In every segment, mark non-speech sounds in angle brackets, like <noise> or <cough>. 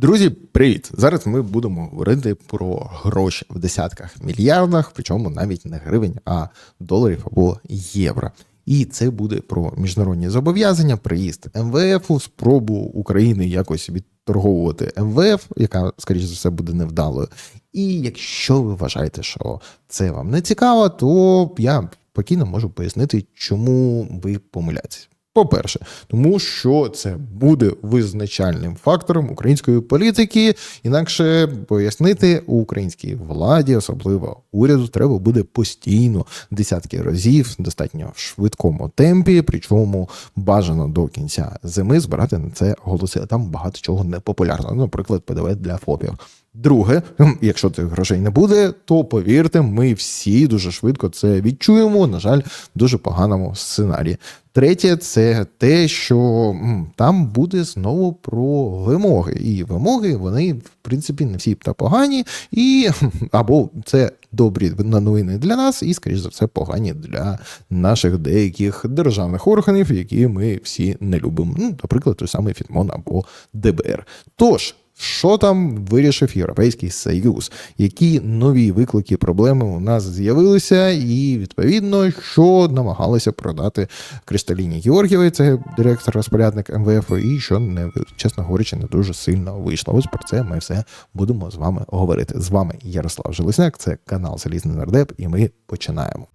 Друзі, привіт! Зараз ми будемо говорити про гроші в десятках мільярдах, причому навіть не гривень, а доларів або євро. І це буде про міжнародні зобов'язання, приїзд МВФ, спробу України якось відторговувати МВФ, яка, скоріш за все, буде невдалою. І якщо ви вважаєте, що це вам не цікаво, то я спокійно можу пояснити, чому ви помиляєтесь. По-перше, тому що це буде визначальним фактором української політики. Інакше пояснити українській владі, особливо уряду, треба буде постійно десятки разів, достатньо в швидкому темпі, причому бажано до кінця зими збирати на це голоси. Там багато чого не популярно. Наприклад, ПДВ для ФОПів. Друге, якщо цих грошей не буде, то повірте, ми всі дуже швидко це відчуємо. На жаль, в дуже поганому сценарії. Третє, це те, що там буде знову про вимоги. І вимоги, вони, в принципі, не всі та погані, і або це добрі новини для нас, і, скоріш за все, погані для наших деяких державних органів, які ми всі не любимо. Ну, наприклад, той самий Фітмон або ДБР. Тож. Що там вирішив Європейський Союз? Які нові виклики проблеми у нас з'явилися, і відповідно, що намагалися продати Кристаліні Георгієвій, це директор розпорядник МВФ, і що не чесно говорячи, не дуже сильно вийшло. Ось про це ми все будемо з вами говорити. З вами Ярослав Железняк, це канал Залізний Нардеп, і ми починаємо.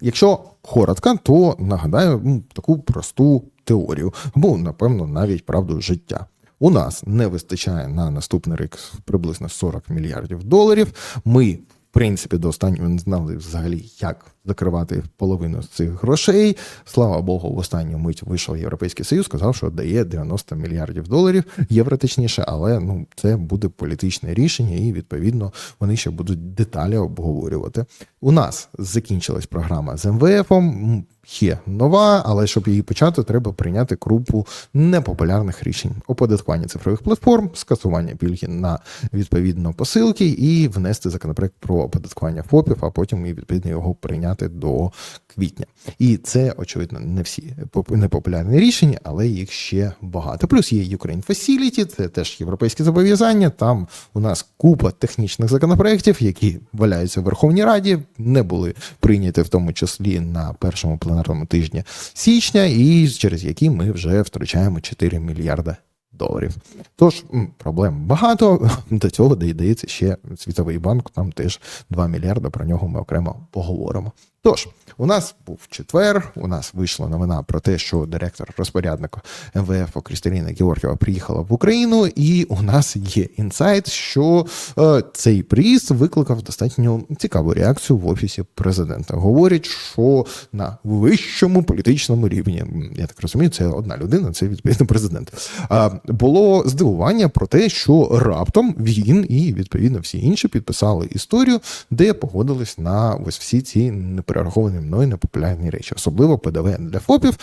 Якщо коротко, то нагадаю таку просту теорію, або, напевно, навіть правду життя. У нас не вистачає на наступний рік приблизно 40 мільярдів доларів. Ми, в принципі, до останнього не знали взагалі, як закривати половину з цих грошей. Слава Богу, в останню мить вийшов Європейський Союз, сказав, що дає 90 мільярдів доларів, євро точніше, але ну це буде політичне рішення, і відповідно вони ще будуть деталі обговорювати. У нас закінчилась програма з МВФом. Є нова, але щоб її почати, треба прийняти групу непопулярних рішень: оподаткування цифрових платформ, скасування пільги на відповідно посилки і внести законопроект про оподаткування ФОПів, а потім і відповідно його прийняти до квітня. І це очевидно не всі непопулярні рішення, але їх ще багато. Плюс є Ukraine Facility, це теж європейські зобов'язання. Там у нас купа технічних законопроєктів, які валяються в Верховній Раді, не були прийняті в тому числі на першому пленарному тижні січня, і через які ми вже втрачаємо 4 мільярда доларів. Тож проблем багато. <laughs> До цього додається ще Світовий банк, там теж 2 мільярди. Про нього ми окремо поговоримо. Тож, у нас був четвер, у нас вийшла новина про те, що директор розпорядника МВФ Крісталіна Георгієва приїхала в Україну, і у нас є інсайт, що е, цей приїзд викликав достатньо цікаву реакцію в офісі президента. Говорять, що на вищому політичному рівні, я так розумію, це одна людина, це відповідно президент. Е, було здивування про те, що раптом він і відповідно всі інші підписали історію, де погодились на ось всі ці перераховані мною непопулярні речі, особливо ПДВ для ФОПів.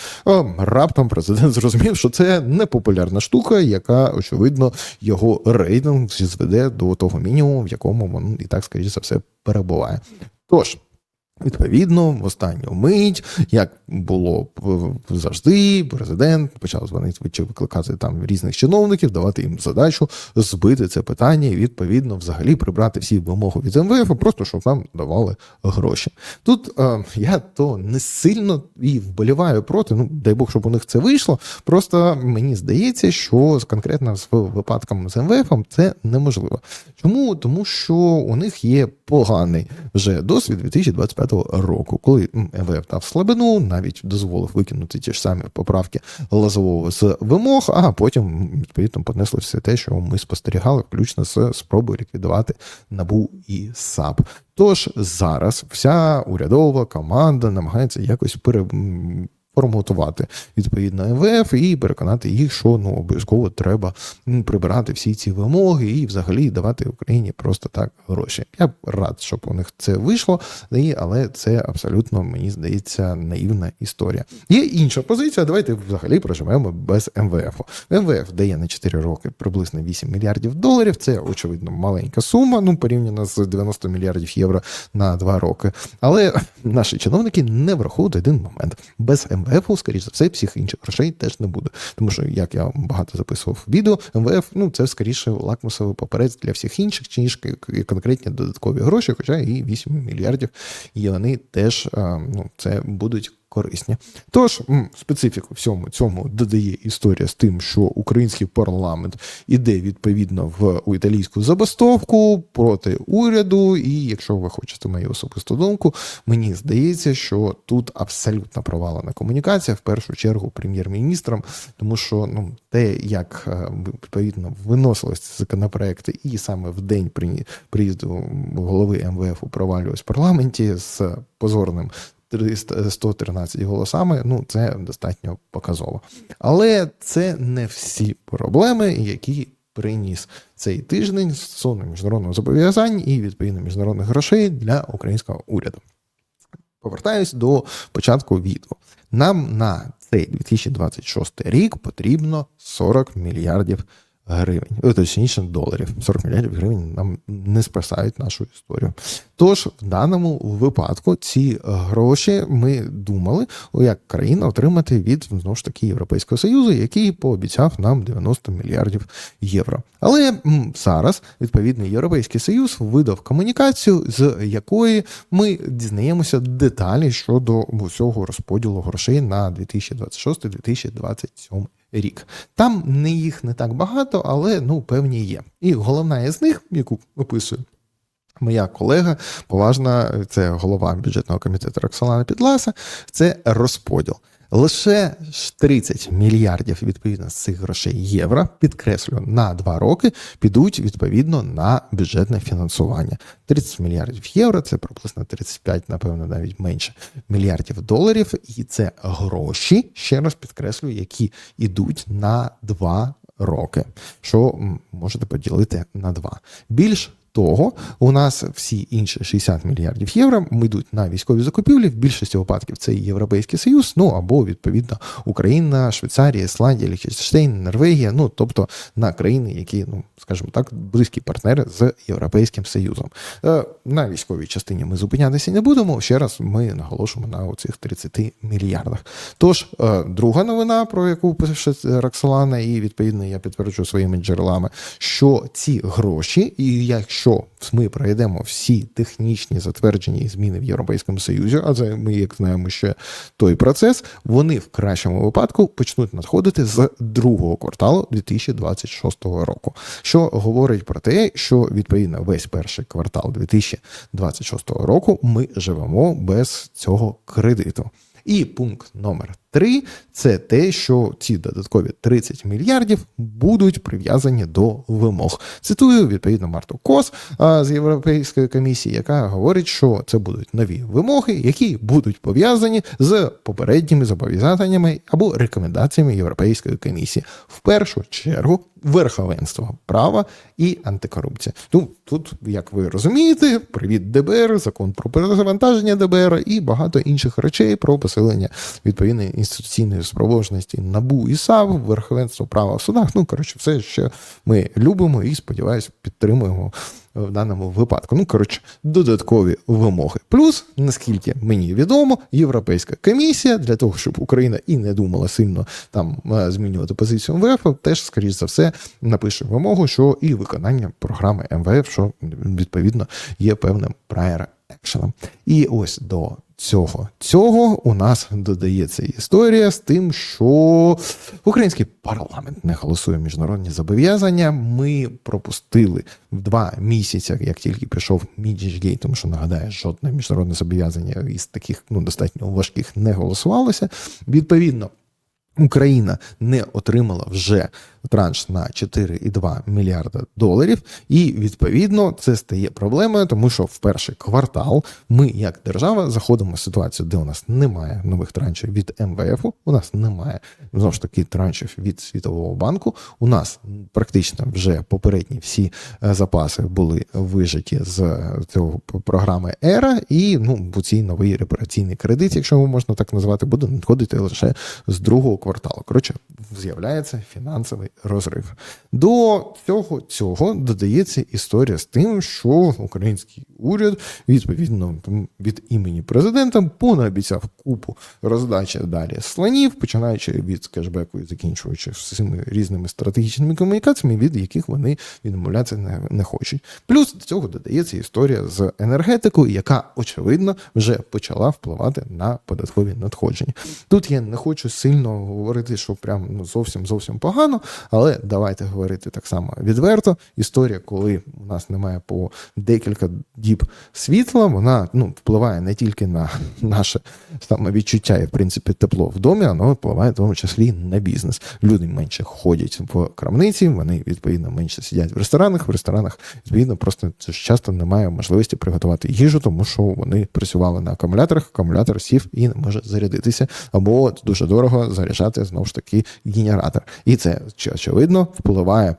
Раптом президент зрозумів, що це непопулярна штука, яка очевидно його рейтинг зведе до того мінімуму, в якому він і так скоріше за все перебуває. Тож. Відповідно, в останню мить, як було завжди, президент почав дзвонити чи викликати там різних чиновників, давати їм задачу збити це питання і відповідно взагалі прибрати всі вимоги від МВФ, просто щоб нам давали гроші. Тут е, я то не сильно і вболіваю проти. Ну дай Бог, щоб у них це вийшло. Просто мені здається, що конкретно з випадком з МВФ це неможливо. Чому? Тому що у них є поганий вже досвід 2025 року, коли МВФ дав слабину, навіть дозволив викинути ті ж самі поправки Лазового з вимог, а потім відповідно понесли все те, що ми спостерігали, включно з спробою ліквідувати набу і САП. Тож зараз вся урядова команда намагається якось пере форматувати відповідно МВФ і переконати їх, що ну обов'язково треба прибирати всі ці вимоги і взагалі давати Україні просто так гроші. Я б рад, щоб у них це вийшло, але це абсолютно мені здається наївна історія. Є інша позиція. Давайте взагалі проживемо без МВФ. МВФ дає на 4 роки приблизно 8 мільярдів доларів. Це очевидно маленька сума, ну порівняно з 90 мільярдів євро на 2 роки. Але наші чиновники не враховують один момент без МВФ. МВФ, скоріш за все, всіх інших грошей теж не буде. Тому що, як я багато записував відео, МВФ ну це скоріше лакмусовий паперець для всіх інших, ніж конкретні додаткові гроші, хоча і 8 мільярдів, і вони теж ну, це будуть корисні. Тож специфіку всьому цьому додає історія з тим, що український парламент іде відповідно в у італійську забастовку проти уряду. І якщо ви хочете мою особисту думку, мені здається, що тут абсолютно провалена комунікація в першу чергу прем'єр-міністром, тому що ну те, як е, відповідно виносились законопроекти, і саме в день приїзду голови МВФ провалювалось в парламенті з позорним 113 голосами, ну це достатньо показово. Але це не всі проблеми, які приніс цей тиждень стосовно міжнародного зобов'язань і відповідно міжнародних грошей для українського уряду. Повертаюсь до початку відео. Нам на цей 2026 рік потрібно 40 мільярдів гривень, е, точніше доларів. 40 мільярдів гривень нам не спасають нашу історію. Тож в даному випадку ці гроші ми думали, як країна отримати від знову ж таки Європейського Союзу, який пообіцяв нам 90 мільярдів євро. Але зараз відповідний Європейський Союз видав комунікацію, з якої ми дізнаємося деталі щодо усього розподілу грошей на 2026-2027 рік. Там не їх не так багато, але ну певні є. І головна із них, яку описую. моя колега, поважна, це голова бюджетного комітету Роксолана Підласа, це розподіл. Лише 30 мільярдів відповідно з цих грошей євро, підкреслю, на два роки підуть відповідно на бюджетне фінансування. 30 мільярдів євро це приблизно 35, напевно, навіть менше мільярдів доларів. І це гроші, ще раз підкреслю, які йдуть на два роки, що можете поділити на два. Більш того, у нас всі інші 60 мільярдів євро йдуть на військові закупівлі. В більшості випадків це Європейський Союз, ну або відповідно Україна, Швейцарія, Ісландія, Ліхтенштейн, Норвегія, ну тобто на країни, які, ну скажімо так, близькі партнери з Європейським Союзом. Е, на військовій частині ми зупинятися не будемо. Ще раз ми наголошуємо на оцих 30 мільярдах. Тож, е, друга новина, про яку пише Роксолана, і відповідно я підтверджую своїми джерелами, що ці гроші, і якщо якщо ми пройдемо всі технічні затверджені зміни в Європейському Союзі, а це ми як знаємо ще той процес, вони в кращому випадку почнуть надходити з другого кварталу 2026 року, що говорить про те, що відповідно весь перший квартал 2026 року ми живемо без цього кредиту. І пункт номер три це те, що ці додаткові 30 мільярдів будуть прив'язані до вимог. Цитую відповідно Марту Кос з Європейської комісії, яка говорить, що це будуть нові вимоги, які будуть пов'язані з попередніми зобов'язаннями або рекомендаціями Європейської комісії. В першу чергу верховенство права і антикорупція. Ну тут, як ви розумієте, привіт ДБР, закон про перезавантаження ДБР і багато інших речей про посилення відповідної інституційної спроможності набу і САВ, верховенство права в судах. Ну коротше, все, що ми любимо і сподіваюся, підтримуємо в даному випадку. Ну, коротше, додаткові вимоги. Плюс, наскільки мені відомо, Європейська комісія для того, щоб Україна і не думала сильно там е, змінювати позицію МВФ, теж, скоріш за все, напише вимогу, що і виконання програми МВФ, що відповідно є певним prior екшеном. І ось до цього цього у нас додається історія з тим, що український парламент не голосує міжнародні зобов'язання. Ми пропустили в два місяці, як тільки прийшов Міджгейт, тому що нагадаю, жодне міжнародне зобов'язання із таких ну достатньо важких не голосувалося. Відповідно. Україна не отримала вже транш на 4,2 мільярда доларів, і відповідно це стає проблемою, тому що в перший квартал ми, як держава, заходимо в ситуацію, де у нас немає нових траншів від МВФ, у нас немає знову ж таки траншів від Світового банку. У нас практично вже попередні всі е, запаси були вижиті з цього програми ЕРА, і ну цей новий репараційний кредит, якщо його можна так назвати, буде надходити лише з другого кварталу. Коротше, з'являється фінансовий розрив. До цього цього додається історія з тим, що український уряд відповідно від імені президента понаобіцяв купу роздачі далі слонів, починаючи від кешбеку і закінчуючи всіми різними стратегічними комунікаціями, від яких вони відмовлятися не, не хочуть. Плюс до цього додається історія з енергетикою, яка очевидно вже почала впливати на податкові надходження. Тут я не хочу сильно говорити, що прям ну зовсім зовсім погано, але давайте говорити так само відверто. Історія, коли у нас немає по декілька діб світла, вона ну впливає не тільки на наше самовідчуття і в принципі тепло в домі, воно впливає в тому числі на бізнес. Люди менше ходять в крамниці, вони відповідно менше сидять в ресторанах. В ресторанах відповідно просто часто немає можливості приготувати їжу, тому що вони працювали на акумуляторах, акумулятор сів і не може зарядитися, або дуже дорого заряджати знову ж таки генератор. І це очевидно впливає.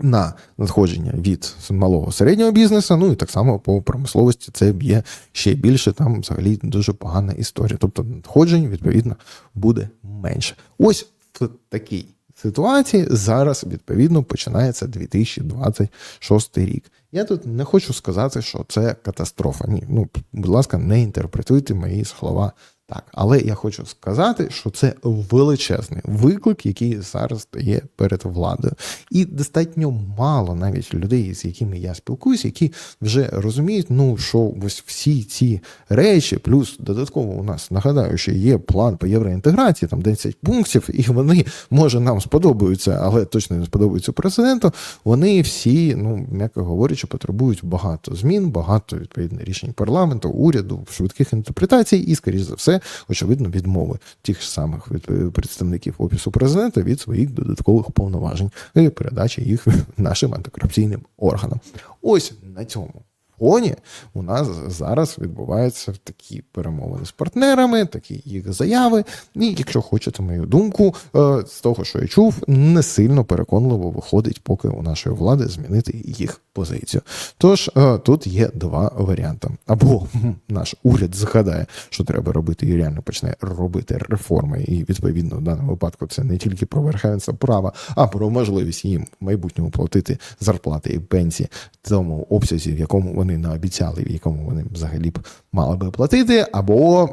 На надходження від малого середнього бізнесу, ну і так само по промисловості це б'є ще більше. Там взагалі дуже погана історія. Тобто надходжень, відповідно, буде менше. Ось в такій ситуації зараз відповідно починається 2026 рік. Я тут не хочу сказати, що це катастрофа. Ні, ну будь ласка, не інтерпретуйте мої слова так. Але я хочу сказати, що це величезний виклик, який зараз стає перед владою, і достатньо мало навіть людей, з якими я спілкуюся, які вже розуміють, ну що ось всі ці речі, плюс додатково у нас нагадаю, що є план по євроінтеграції, там 10 пунктів, і вони може нам сподобаються, але точно не сподобаються президенту. Вони всі, ну м'яко говорячи, потребують багато змін, багато відповідно рішень парламенту, уряду, швидких інтерпретацій, і скоріш за все очевидно, відмови тих самих представників офісу президента від своїх додаткових повноважень і передачі їх <laughs> нашим антикорупційним органам. Ось на цьому. Фоні у нас зараз відбуваються такі перемовини з партнерами, такі їх заяви. І якщо хочете мою думку, е, з того, що я чув, не сильно переконливо виходить, поки у нашої влади змінити їх позицію. Тож е, тут є два варіанти: або наш уряд згадає, що треба робити, і реально почне робити реформи. І відповідно в даному випадку це не тільки про верховенство права, а про можливість їм в майбутньому платити зарплати і пенсії в тому обсязі, в якому вони наобіцяли, в якому вони взагалі б мали би платити, або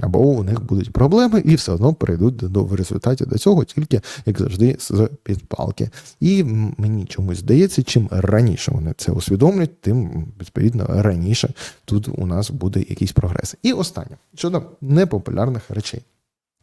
або у них будуть проблеми, і все одно прийдуть до в результаті до цього, тільки як завжди, з підпалки. І мені чомусь здається, чим раніше вони це усвідомлять, тим відповідно раніше тут у нас буде якийсь прогрес. І останнє щодо непопулярних речей.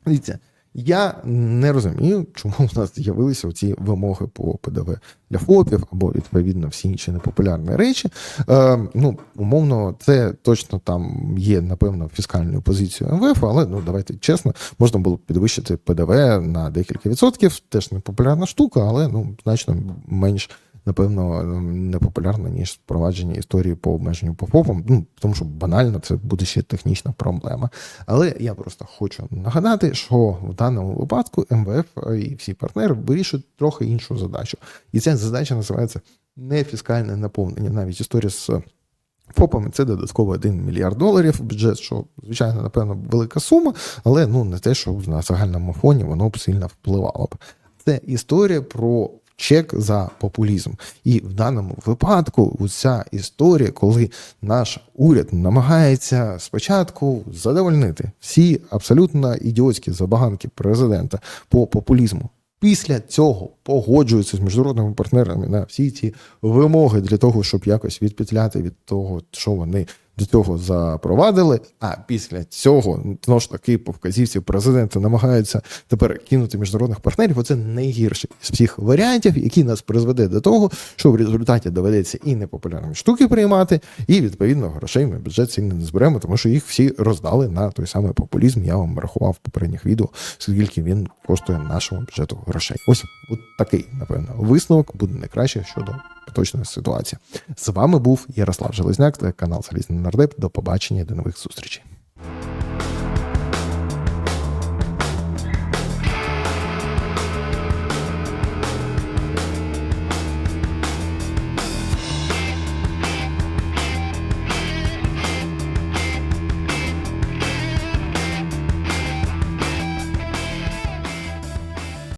Дивіться, я не розумію, чому у нас з'явилися ці вимоги по ПДВ для ФОПів або відповідно всі інші непопулярні речі. Е, Ну, умовно, це точно там є, напевно, фіскальною позицією МВФ, але ну давайте чесно, можна було підвищити ПДВ на декілька відсотків. Теж непопулярна штука, але ну значно менш напевно, непопулярна, ніж впровадження історії по обмеженню по ФОПам, ну тому що банально це буде ще технічна проблема. Але я просто хочу нагадати, що в даному випадку МВФ і всі партнери вирішують трохи іншу задачу. І ця задача називається не фіскальне наповнення. Навіть історія з. ФОПами це додатково 1 мільярд доларів бюджет, що, звичайно, напевно, велика сума, але ну не те, що на загальному фоні воно б сильно впливало б. Це історія про чек за популізм. І в даному випадку ця історія, коли наш уряд намагається спочатку задовольнити всі абсолютно ідіотські забаганки президента по популізму. Після цього погоджуються з міжнародними партнерами на всі ці вимоги для того, щоб якось відпетляти від того, що вони до цього запровадили. А після цього знову ж таки по вказівці президента намагаються тепер кинути міжнародних партнерів. Оце найгірший з всіх варіантів, який нас призведе до того, що в результаті доведеться і непопулярні штуки приймати, і відповідно грошей ми бюджет сильно не зберемо, тому що їх всі роздали на той самий популізм. Я вам рахував в попередніх відео, скільки він коштує нашому бюджету грошей. Ось от такий, напевно, висновок буде найкраще щодо поточної ситуації. З вами був Ярослав Железняк, канал Залізний Нардеп. До побачення, до нових зустрічей.